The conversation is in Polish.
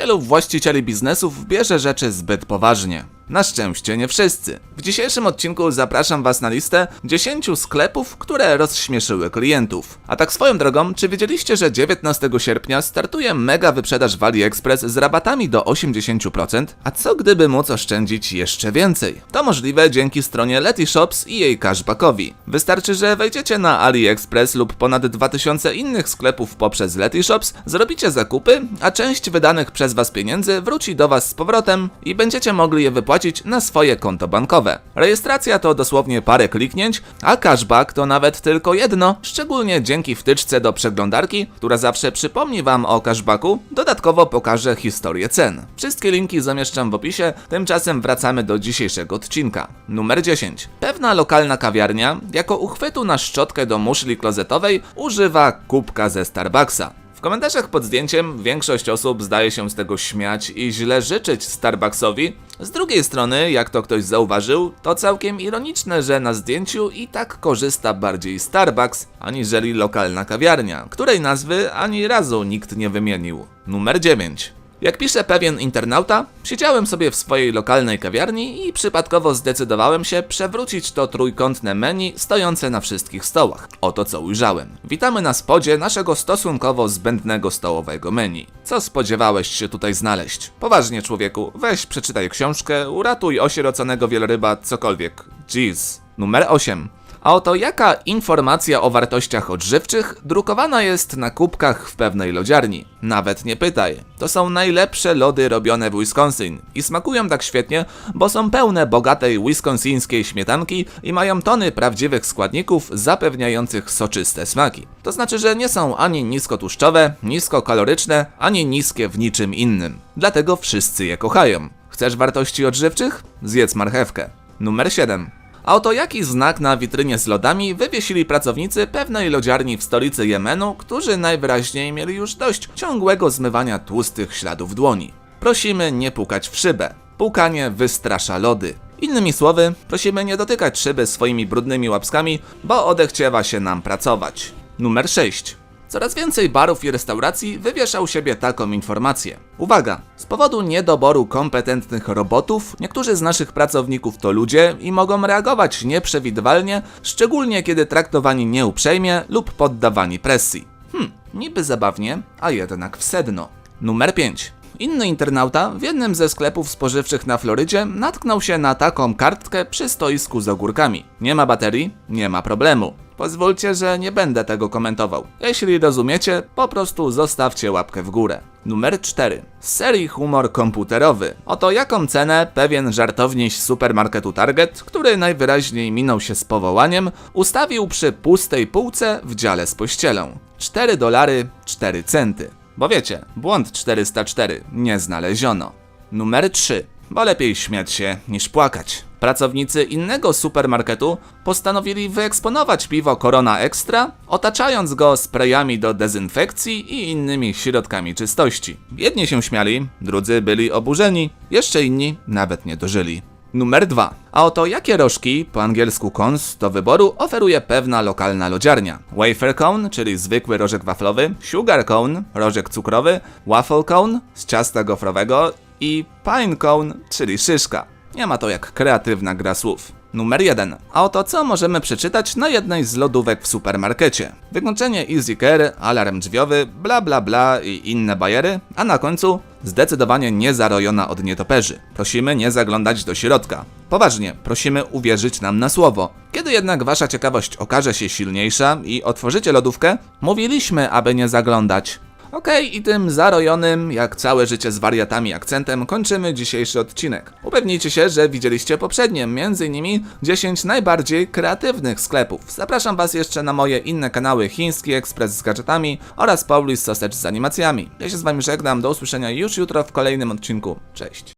Wielu właścicieli biznesów bierze rzeczy zbyt poważnie. Na szczęście nie wszyscy. W dzisiejszym odcinku zapraszam Was na listę 10 sklepów, które rozśmieszyły klientów. A tak swoją drogą, czy wiedzieliście, że 19 sierpnia startuje mega wyprzedaż w AliExpress z rabatami do 80%? A co gdyby móc oszczędzić jeszcze więcej? To możliwe dzięki stronie Leti Shops i jej cashbackowi. Wystarczy, że wejdziecie na AliExpress lub ponad 2000 innych sklepów poprzez Leti Shops, zrobicie zakupy, a część wydanych przez Was pieniędzy wróci do Was z powrotem i będziecie mogli je wypłacić na swoje konto bankowe. Rejestracja to dosłownie parę kliknięć, a cashback to nawet tylko jedno, szczególnie dzięki wtyczce do przeglądarki, która zawsze przypomni Wam o cashbacku, dodatkowo pokaże historię cen. Wszystkie linki zamieszczam w opisie, tymczasem wracamy do dzisiejszego odcinka. Numer 10. Pewna lokalna kawiarnia jako uchwytu na szczotkę do muszli klozetowej używa kubka ze Starbucksa. W komentarzach pod zdjęciem większość osób zdaje się z tego śmiać i źle życzyć Starbucksowi. Z drugiej strony, jak to ktoś zauważył, to całkiem ironiczne, że na zdjęciu i tak korzysta bardziej Starbucks, aniżeli lokalna kawiarnia, której nazwy ani razu nikt nie wymienił. Numer 9. Jak pisze pewien internauta, siedziałem sobie w swojej lokalnej kawiarni i przypadkowo zdecydowałem się przewrócić to trójkątne menu stojące na wszystkich stołach. Oto co ujrzałem. Witamy na spodzie naszego stosunkowo zbędnego stołowego menu. Co spodziewałeś się tutaj znaleźć? Poważnie człowieku, weź przeczytaj książkę, uratuj osieroconego wieloryba, cokolwiek. Jeez. Numer 8. A oto jaka informacja o wartościach odżywczych drukowana jest na kubkach w pewnej lodziarni? Nawet nie pytaj. To są najlepsze lody robione w Wisconsin i smakują tak świetnie, bo są pełne bogatej wisconsińskiej śmietanki i mają tony prawdziwych składników zapewniających soczyste smaki. To znaczy, że nie są ani niskotłuszczowe, niskokaloryczne, ani niskie w niczym innym. Dlatego wszyscy je kochają. Chcesz wartości odżywczych? Zjedz marchewkę. Numer 7. A oto jaki znak na witrynie z lodami wywiesili pracownicy pewnej lodziarni w stolicy Jemenu, którzy najwyraźniej mieli już dość ciągłego zmywania tłustych śladów dłoni. Prosimy nie pukać w szybę. Pukanie wystrasza lody. Innymi słowy, prosimy nie dotykać szyby swoimi brudnymi łapskami, bo odechciewa się nam pracować. Numer 6. Coraz więcej barów i restauracji wywiesza u siebie taką informację. Uwaga! Z powodu niedoboru kompetentnych robotów, niektórzy z naszych pracowników to ludzie i mogą reagować nieprzewidywalnie, szczególnie kiedy traktowani nieuprzejmie lub poddawani presji. Hmm, niby zabawnie, a jednak w sedno. Numer 5. Inny internauta w jednym ze sklepów spożywczych na Florydzie natknął się na taką kartkę przy stoisku z ogórkami. Nie ma baterii? Nie ma problemu. Pozwólcie, że nie będę tego komentował. Jeśli rozumiecie, po prostu zostawcie łapkę w górę. Numer 4. Z serii humor komputerowy. Oto jaką cenę pewien żartowniś supermarketu Target, który najwyraźniej minął się z powołaniem, ustawił przy pustej półce w dziale z pościelą. 4 dolary 4 centy. Bo wiecie, błąd 404 nie znaleziono. Numer 3. Bo lepiej śmiać się niż płakać. Pracownicy innego supermarketu postanowili wyeksponować piwo Corona Extra, otaczając go sprayami do dezynfekcji i innymi środkami czystości. Jedni się śmiali, drudzy byli oburzeni, jeszcze inni nawet nie dożyli. Numer 2. A oto jakie rożki, po angielsku cons, do wyboru oferuje pewna lokalna lodziarnia. Wafer cone, czyli zwykły rożek waflowy, sugar cone, rożek cukrowy, waffle cone z ciasta gofrowego i pine cone, czyli szyszka. Nie ma to jak kreatywna gra słów. Numer 1. A oto co możemy przeczytać na jednej z lodówek w supermarkecie. Wykończenie Easy Care, alarm drzwiowy, bla bla bla i inne bajery, a na końcu zdecydowanie niezarojona od nietoperzy. Prosimy nie zaglądać do środka. Poważnie, prosimy uwierzyć nam na słowo. Kiedy jednak wasza ciekawość okaże się silniejsza i otworzycie lodówkę, mówiliśmy, aby nie zaglądać. Okej, i tym zarojonym, jak całe życie z wariatami akcentem, kończymy dzisiejszy odcinek. Upewnijcie się, że widzieliście poprzednie, m.in. 10 najbardziej kreatywnych sklepów. Zapraszam Was jeszcze na moje inne kanały Chiński Ekspres z gadżetami oraz Paulis Sausage z animacjami. Ja się z Wami żegnam, do usłyszenia już jutro w kolejnym odcinku. Cześć.